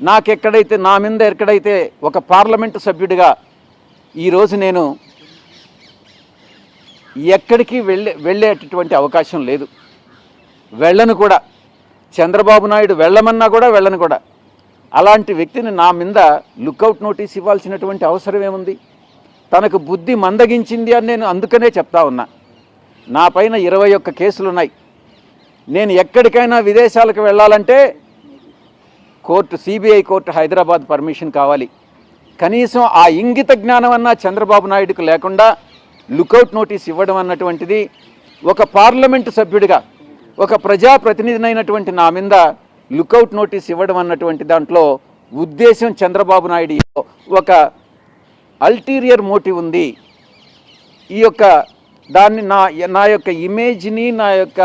నాకెక్కడైతే నా మీద ఎక్కడైతే ఒక పార్లమెంటు సభ్యుడిగా ఈరోజు నేను ఎక్కడికి వెళ్ళే వెళ్ళేటటువంటి అవకాశం లేదు. వెళ్ళను కూడా. చంద్రబాబు నాయుడు వెళ్ళమన్నా కూడా వెళ్ళను కూడా. అలాంటి వ్యక్తిని నా మీద లుకౌట్ నోటీస్ ఇవ్వాల్సినటువంటి అవసరం ఏముంది? తనకు బుద్ధి మందగించింది అని నేను అందుకనే చెప్తా ఉన్నా. నా పైన ఇరవై ఒక్క కేసులు ఉన్నాయి నేను ఎక్కడికైనా విదేశాలకు వెళ్ళాలంటే court CBI court Hyderabad permission కావాలి. కనీసం ఆ ఇంగిత జ్ఞానం అన్నా చంద్రబాబు నాయుడుకు లేకుండా లుకౌట్ నోటీస్ ఇవ్వడం అన్నటువంటిది ఒక పార్లమెంటు సభ్యుడిగా ఒక ప్రజాప్రతినిధినైనటువంటి నా మీద లుకౌట్ నోటీస్ ఇవ్వడం అన్నటువంటి దాంట్లో ఉద్దేశం చంద్రబాబు నాయుడు ఒక అల్టీరియర్ మోటివ్ ఉంది. ఈ యొక్క దాన్ని నా నా యొక్క ఇమేజ్ని నా యొక్క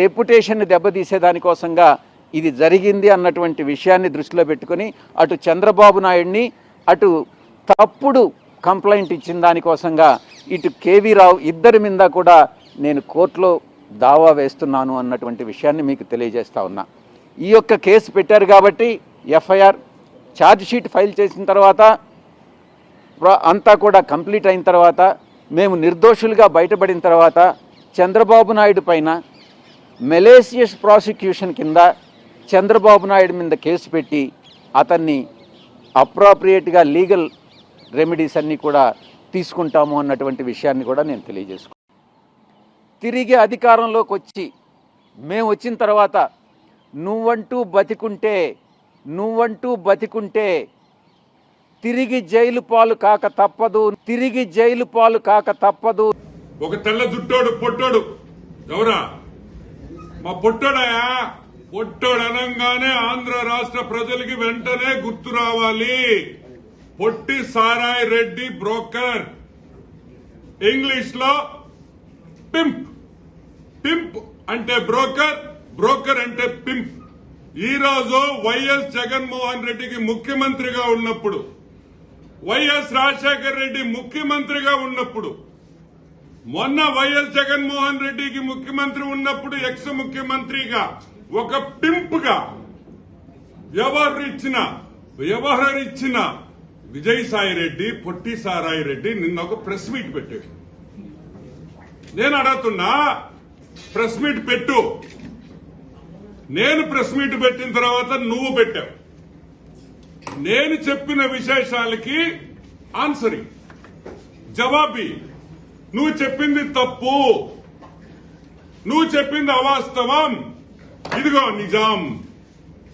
రెప్యుటేషన్ని దెబ్బతీసే దానికోసంగా ఇది జరిగింది అన్నటువంటి విషయాన్ని దృష్టిలో పెట్టుకొని అటు చంద్రబాబు నాయుడిని అటు తప్పుడు కంప్లైంట్ ఇచ్చిన దానికోసంగా ఇటు కేవీ రావు ఇద్దరి మీద కూడా నేను కోర్టులో దావా వేస్తున్నాను అన్నటువంటి విషయాన్ని మీకు తెలియజేస్తా ఉన్నా. ఈ యొక్క కేసు పెట్టారు కాబట్టి ఎఫ్ఐఆర్ ఛార్జ్ షీట్ ఫైల్ చేసిన తర్వాత అంతా కూడా కంప్లీట్ అయిన తర్వాత మేము నిర్దోషులుగా బయటపడిన తర్వాత చంద్రబాబు నాయుడు పైన మెలేసియస్ ప్రాసిక్యూషన్ కింద చంద్రబాబు నాయుడు మీద కేసు పెట్టి అతన్ని అప్రాప్రియేట్గా లీగల్ రెమెడీస్ అన్నీ కూడా తీసుకుంటాము అన్నటువంటి విషయాన్ని కూడా నేను తెలియజేసుకున్నాను తిరిగి అధికారంలోకి వచ్చి మేము వచ్చిన తర్వాత నువ్వంటూ బతికుంటే నువ్వంటూ బతికుంటే తిరిగి జైలు పాలు కాక తప్పదు తిరిగి జైలు పాలు కాక తప్పదు. ఒక తెల్ల జుట్టోడు పొట్టోడు. ఎవరా మా పొట్టోడాయా? పొట్టోడు ఆంధ్ర రాష్ట్ర ప్రజలకి వెంటనే గుర్తు రావాలి. పొట్టి సారాయ్ రెడ్డి బ్రోకర్. ఇంగ్లీష్లో పింప్ పింప్ అంటే బ్రోకర్ బ్రోకర్ అంటే పింప్ ఈ రోజు వైఎస్ జగన్మోహన్ రెడ్డికి ముఖ్యమంత్రిగా ఉన్నప్పుడు వైఎస్ రాజశేఖర రెడ్డి ముఖ్యమంత్రిగా ఉన్నప్పుడు మొన్న వైఎస్ జగన్మోహన్ రెడ్డికి ముఖ్యమంత్రి ఉన్నప్పుడు ఎక్స్ ముఖ్యమంత్రిగా ఒక పింపుగా వ్యవహరించిన వ్యవహరించిన విజయసాయి రెడ్డి పొట్టి సారాయి రెడ్డి నిన్న ఒక ప్రెస్ మీట్ పెట్టాడు. నేను అడుగుతున్నా ప్రెస్ మీట్ పెట్టు. నేను ప్రెస్ మీట్ పెట్టిన తర్వాత నువ్వు పెట్టావు. నేను చెప్పిన విశేషాలకి ఆన్సరింగ్ జవాబి నువ్వు చెప్పింది తప్పు. నువ్వు చెప్పింది అవాస్తవం. ఇదిగో నిజాం.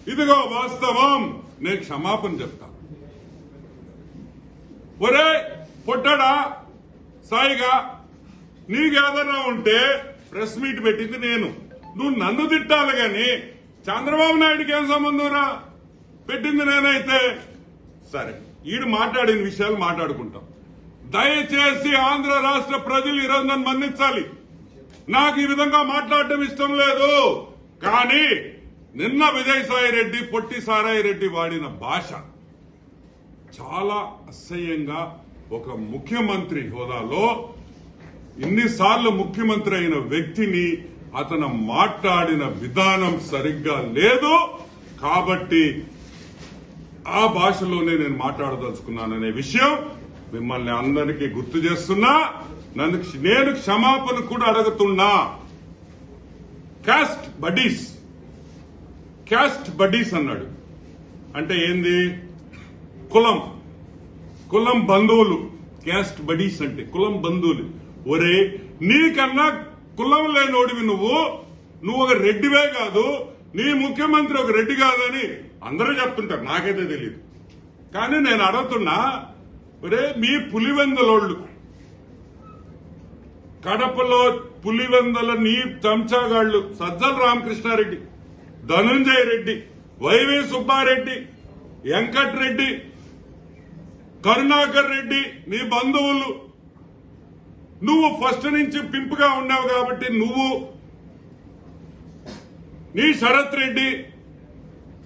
ఇదిగో వాస్తవం. నేను క్షమాపణ చెప్తా. ఒరే పొట్టడా సాయిగా నీకేదన్నా ఉంటే ప్రెస్ మీట్ పెట్టింది నేను. నువ్వు నన్ను తిట్టాలి గాని చంద్రబాబు నాయుడికి ఏం సంబంధం రా? పెట్టింది నేనైతే. సరే ఈడు మాట్లాడిన విషయాలు మాట్లాడుకుంటాం. దయచేసి ఆంధ్ర రాష్ట్ర ప్రజలు ఈరోజు నన్ను మన్నించాలి. నాకు ఈ విధంగా మాట్లాడటం ఇష్టం లేదు. కానీ నిన్న విజయసాయి రెడ్డి పొట్టి సారాయి రెడ్డి వాడిన భాష చాలా అసహ్యంగా ఒక ముఖ్యమంత్రి హోదాలో ఇన్నిసార్లు ముఖ్యమంత్రి అయిన వ్యక్తిని అతను మాట్లాడిన విధానం సరిగ్గా లేదు. కాబట్టి ఆ భాషలోనే నేను మాట్లాడదలుచుకున్నాననే విషయం మిమ్మల్ని అందరికీ గుర్తు చేస్తున్నా. నన్ను నేను క్షమాపణ కూడా అడుగుతున్నా. క్యాస్ట్ బడీస్ క్యాస్ట్ బడీస్ అన్నాడు. అంటే ఏంది? కులం. కులం బంధువులు. క్యాస్ట్ బడీస్ అంటే కులం బంధువులు. ఒరే నీకన్నా కులం లేనోడివి నువ్వు. నువ్వు ఒక రెడ్డివే కాదు. నీ ముఖ్యమంత్రి ఒక రెడ్డి కాదని అందరూ చెప్తుంటారు. నాకైతే తెలియదు కానీ నేను అడుగుతున్నా ఒరే మీ పులివెందలోళ్ళు. కడపలో పులివెందల నీ చంచాగాళ్ళు సజ్జల రామకృష్ణారెడ్డి ధనుంజయ రెడ్డి వైవి సుబ్బారెడ్డి వెంకట్రెడ్డి కరుణాకర్ రెడ్డి నీ బంధువులు. నువ్వు ఫస్ట్ నుంచి పింపుగా ఉన్నావు కాబట్టి నువ్వు నీ శరత్ రెడ్డి.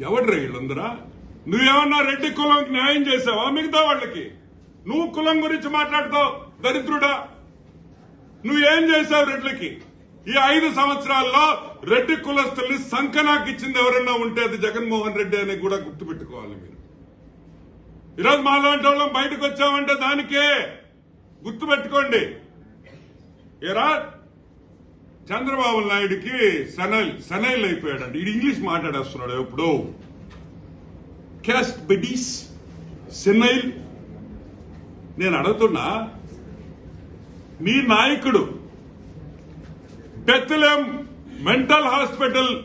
ఎవడ్రా వీళ్ళందరా? నువ్వేమన్నా రెడ్డి కులంకి న్యాయం చేసావా మిగతా వాళ్ళకి? నువ్వు కులం గురించి మాట్లాడతావు దరిద్రుడా? నువ్వేం చేశావు రెడ్లకి? ఈ ఐదు సంవత్సరాల్లో రెడ్డి కులస్తుల్ని సంకనాకి ఇచ్చింది ఎవరన్నా ఉంటే అది జగన్మోహన్ రెడ్డి అని కూడా గుర్తుపెట్టుకోవాలి మీరు. ఈరోజు మాలాంటి వాళ్ళం బయటకు వచ్చామంటే దానికే. గుర్తుపెట్టుకోండి. ఏరా? చంద్రబాబు నాయుడికి సనైల్ సనైల్ అయిపోయాడండి. ఇది ఇంగ్లీష్ మాట్లాడేస్తున్నాడు ఎప్పుడు. క్యాస్ట్ బెడీస్ సెనైల్. నేను అడుగుతున్నా మీ నాయకుడు బెత్తలేం మెంటల్ హాస్పిటల్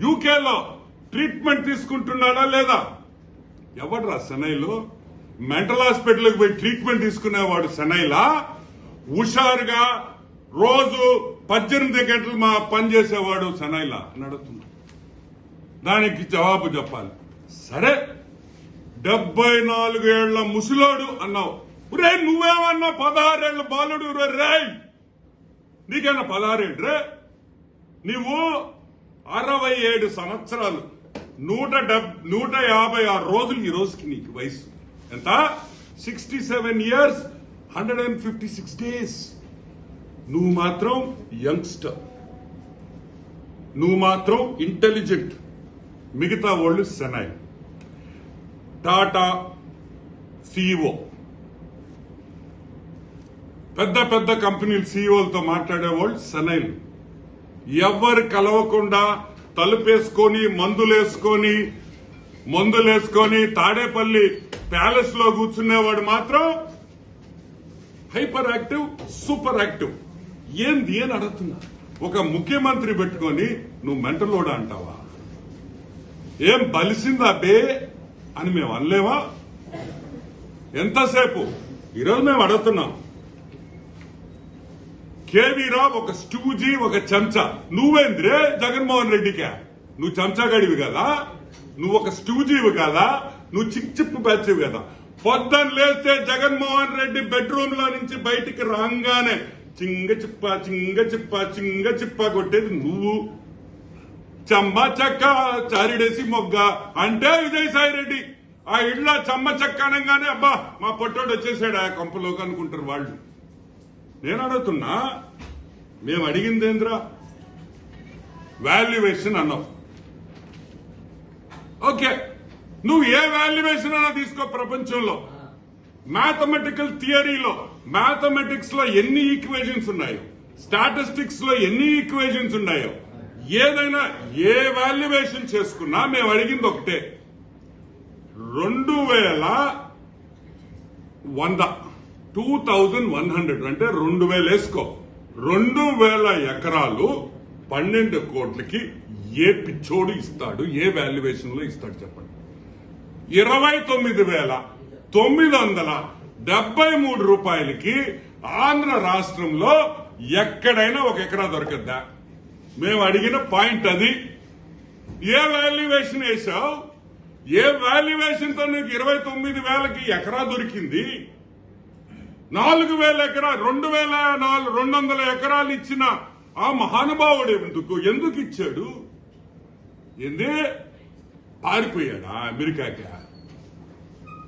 యూకేలో ట్రీట్మెంట్ తీసుకుంటున్నాడా లేదా? ఎవడరా సెనైలు మెంటల్ హాస్పిటల్కి పోయి ట్రీట్మెంట్ తీసుకునేవాడు సెనైలా హుషారుగా రోజు పద్దెనిమిది గంటలు మా పని చేసేవాడు సెనైలా అని అడుగుతున్నా. దానికి జవాబు చెప్పాలి. సరే డెబ్బై నాలుగేళ్ళ ముసిలోడు అన్నావు. రే నువ్వేమన్నా పదహారేళ్ళు బాలుడు రే రేయ్ పదహారేళ్ళు రే. నువ్వు అరవై ఏడు సంవత్సరాలు నూట డెబ్ నూట యాభై ఆరు రోజులు ఈ రోజుకి నీకు వయసు. ఎంత? Sixty seven years hundred and fifty six days. నువ్వు మాత్రం యంగ్స్టర్. నువ్వు మాత్రం ఇంటెలిజెంట్. మిగతా వాళ్ళు సెనాయి టాటా సిఇఓ పెద్ద పెద్ద కంపెనీల సీఈఓలతో మాట్లాడేవాళ్ళు సెనైల్. ఎవరు కలవకుండా తలుపేసుకొని మందులేసుకొని మందులేసుకొని తాడేపల్లి ప్యాలెస్లో కూర్చునేవాడు మాత్రం హైపర్ యాక్టివ్ సూపర్ యాక్టివ్ ఏంది అని అడుగుతున్నా? ఒక ముఖ్యమంత్రి పెట్టుకొని నువ్వు మెంటలోడ అంటావా? ఏం బలిసిందా బే అని మేము అనలేవా ఎంతసేపు? ఈరోజు మేము అడుగుతున్నాం. కేవీ ఒక స్టూజీ ఒక చెంచా. నువ్వేంద్రే? జగన్మోహన్ రెడ్డికే? నువ్వు చెంచా గడివి కదా? నువ్వు ఒక స్టూజీవి కదా? నువ్వు చిక్ చిప్పు బ్యాచ్వి కదా? పొద్దున్న లేస్తే జగన్మోహన్ రెడ్డి బెడ్రూమ్లో నుంచి బయటికి రాగానే చింగ చిప్ప చింగ చిప్ప చింగ చిప్ప కొట్టేది నువ్వు. చెమ్మ చెక్క చారిడేసి మొగ్గ. అంటే విజయసాయి రెడ్డి. ఆ ఇళ్ళ చెమ్మ చెక్క అనగానే అబ్బా మా పొట్టోడు వచ్చేసాడు? ఆ కంపలోకి అనుకుంటారు వాళ్ళు. నేను అడుగుతున్నా మేము అడిగింది ఏంద్రా? వాల్యుయేషన్ అన్నావు. ఓకే నువ్వు ఏ వాల్యుయేషన్ అన్నా తీసుకో ప్రపంచంలో. మ్యాథమెటికల్ థియరీలో మ్యాథమెటిక్స్లో ఎన్ని ఈక్వేషన్స్ ఉన్నాయో స్టాటిస్టిక్స్లో ఎన్ని ఈక్వేషన్స్ ఉన్నాయో ఏదైనా ఏ వాల్యుయేషన్ చేసుకున్నా మేము అడిగింది ఒకటే. రెండు వేల వంద. టూ థౌజండ్ వన్ హండ్రెడ్ అంటే రెండు వేలు వేసుకో. రెండు వేల ఎకరాలు పన్నెండు కోట్లకి ఏ పిచ్చోడు ఇస్తాడు? ఏ వాల్యుయేషన్లో ఇస్తాడు చెప్పండి. ఇరవై తొమ్మిది వేల తొమ్మిది వందల డెబ్బై మూడు రూపాయలకి ఆంధ్ర రాష్ట్రంలో ఎక్కడైనా ఒక ఎకరా దొరకద్దా? మేము అడిగిన పాయింట్ అది. ఏ వాల్యుయేషన్ వేసావు ఏ వాల్యుయేషన్తో నీకు ఇరవై తొమ్మిది వేలకి ఎకరా దొరికింది? నాలుగు వేల ఎకరా రెండు వేల నాలుగు రెండు వందల ఎకరాలు ఇచ్చిన ఆ మహానుభావుడు ఎందుకు? ఎందుకు ఇచ్చాడు? ఏంది? పారిపోయాడా అమెరికాకి?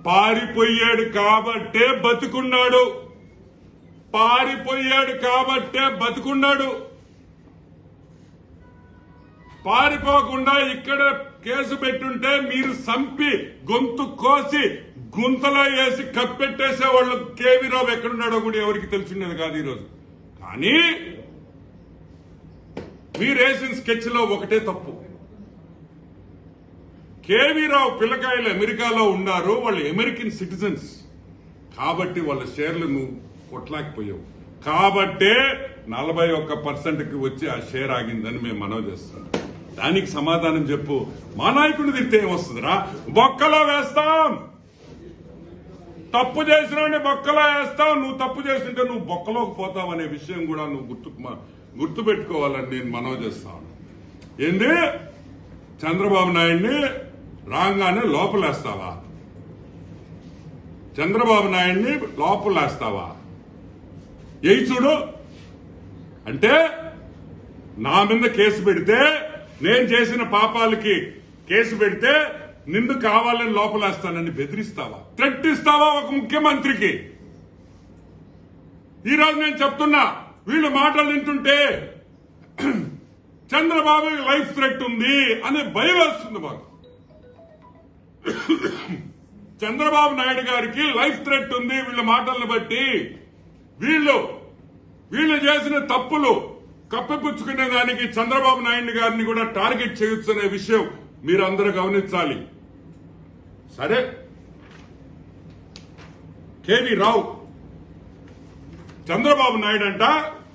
పారిపోయాడు కాబట్టే బతుకున్నాడు. పారిపోయాడు కాబట్టే బతుకున్నాడు. పారిపోకుండా ఇక్కడ కేసు పెట్టుంటే మీరు సంపి గొంతు కోసి గుంతలో వేసి కప్పెట్టేసే వాళ్ళు కేవీరావు ఎక్కడున్నాడో కూడా ఎవరికి తెలిసిండేది కాదు ఈరోజు. కానీ మీరేసిన స్కెచ్లో ఒకటే తప్పు. కేవీరావు పిల్లకాయలు అమెరికాలో ఉన్నారు వాళ్ళు అమెరికన్ సిటిజన్స్. కాబట్టి వాళ్ళ షేర్లు నువ్వు కొట్టలేకపోయావు కాబట్టే నలభై ఒక్క పర్సెంట్కి వచ్చి ఆ షేర్ ఆగిందని మేము మనవి చేస్తున్నాం దానికి సమాధానం చెప్పు. మా నాయకుడిని తిరిగితే ఏమొస్తుందిరా? బొక్కలో వేస్తాం! తప్పు చేసిన బొక్కలో వేస్తావు నువ్వు తప్పు చేస్తుంటే నువ్వు బొక్కలోకి పోతావు అనే విషయం కూడా నువ్వు గుర్తు గుర్తు పెట్టుకోవాలని నేను మనవి చేస్తాను. ఏంది? చంద్రబాబు నాయుడిని రాగానే లోపలేస్తావా? చంద్రబాబు నాయుడిని లోపలేస్తావా? ఎయి చూడు. అంటే నా మీద కేసు పెడితే నేను చేసిన పాపాలకి కేసు పెడితే నిన్ను కావాలని లోపలేస్తానని బెదిరిస్తావా? థ్రెట్ ఇస్తావా ఒక ముఖ్యమంత్రికి? ఈరోజు నేను చెప్తున్నా వీళ్ళ మాటలు వింటుంటే చంద్రబాబు లైఫ్ థ్రెట్ ఉంది అనే భయం వస్తుంది మాకు. చంద్రబాబు నాయుడు గారికి లైఫ్ థ్రెట్ ఉంది వీళ్ళ మాటలను బట్టి. వీళ్ళు వీళ్ళు చేసిన తప్పులు కప్పిపుచ్చుకునే దానికి చంద్రబాబు నాయుడు గారిని కూడా టార్గెట్ చేయొచ్చు అనే విషయం మీరు అందరూ గమనించాలి. సరే. కేవీ రావు. చంద్రబాబు నాయుడు అంట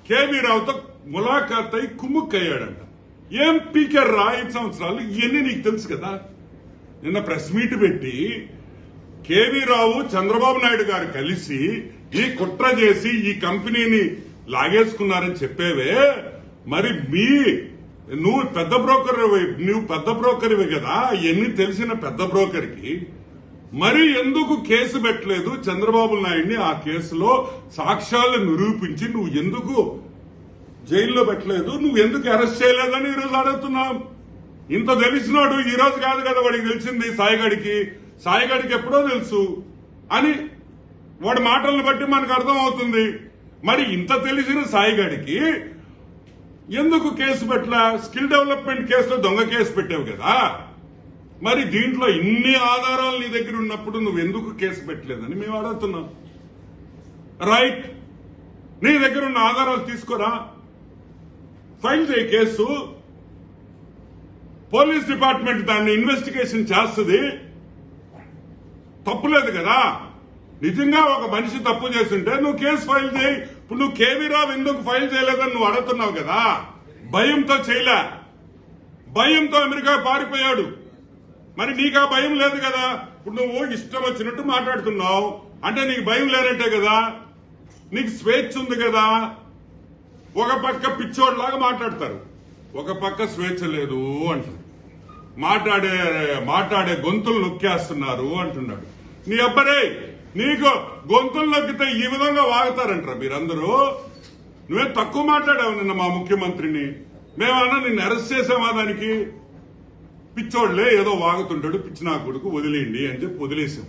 కేవీ రావుతో ములాఖాత్ అయి కుమ్ముక్కయ్యాడంట. ఏం పీకర్ రా ఐదు సంవత్సరాలు. ఇవన్నీ నీకు తెలుసు కదా. నిన్న ప్రెస్ మీట్ పెట్టి కేవీ రావు చంద్రబాబు నాయుడు గారు కలిసి ఈ కుట్ర చేసి ఈ కంపెనీని లాగేసుకున్నారని చెప్పేవే. మరి మీ నువ్వు పెద్ద బ్రోకర్ నువ్వు పెద్ద బ్రోకర్వే కదా ఇవన్నీ తెలిసిన పెద్ద బ్రోకర్కి? మరి ఎందుకు కేసు పెట్టలేదు చంద్రబాబు నాయుడిని ఆ కేసులో సాక్ష్యాలు నిరూపించి నువ్వు ఎందుకు జైల్లో పెట్టలేదు? నువ్వు ఎందుకు అరెస్ట్ చేయలేదని ఈరోజు అడుగుతున్నాం. ఇంత తెలిసినాడు ఈ రోజు కాదు కదా వాడికి తెలిసింది సాయిగడికి. సాయిగడికి ఎప్పుడో తెలుసు అని వాడి మాటలను బట్టి మనకు అర్థం అవుతుంది మరి ఇంత తెలిసిన సాయిగడికి ఎందుకు కేసు పెట్టలా స్కిల్ డెవలప్మెంట్ కేసులో దొంగ కేసు పెట్టావు కదా? మరి దీంట్లో ఇన్ని ఆధారాలు నీ దగ్గర ఉన్నప్పుడు నువ్వు ఎందుకు కేసు పెట్టలేదని మేము అడుగుతున్నాం. రైట్ నీ దగ్గర ఉన్న ఆధారాలు తీసుకోరా? ఫైల్ చేయి కేసు. పోలీస్ డిపార్ట్మెంట్ దాన్ని ఇన్వెస్టిగేషన్ చేస్తుంది. తప్పులేదు కదా? నిజంగా ఒక మనిషి తప్పు చేస్తుంటే నువ్వు కేసు ఫైల్ చేయి. ఇప్పుడు నువ్వు కేవీ రావు ఎందుకు ఫైల్ చేయలేదని నువ్వు అడుగుతున్నావు కదా? భయంతో చేయలే. భయంతో అమెరికా పారిపోయాడు. మరి నీకు ఆ భయం లేదు కదా? ఇప్పుడు నువ్వు ఇష్టం వచ్చినట్టు మాట్లాడుతున్నావు. అంటే నీకు భయం లేనట్టే కదా? నీకు స్వేచ్ఛ ఉంది కదా? ఒక పక్క పిచ్చోడ్లాగా మాట్లాడతారు. ఒక పక్క స్వేచ్ఛ లేదు అంటారు మాట్లాడే మాట్లాడే గొంతులు నొక్కేస్తున్నారు అంటున్నాడు. నీ అబ్బరే! నీకు గొంతులు ఈ విధంగా వాగుతారంటారా మీరందరూ? నువ్వే తక్కువ మాట్లాడావు నిన్న మా ముఖ్యమంత్రిని. మేమన్నా నిన్ను అరెస్ట్ చేసామా దానికి? పిచ్చోళ్ళే ఏదో వాగుతుంటాడు పిచ్చి నా కొడుకు వదిలేయండి అని చెప్పి వదిలేసాం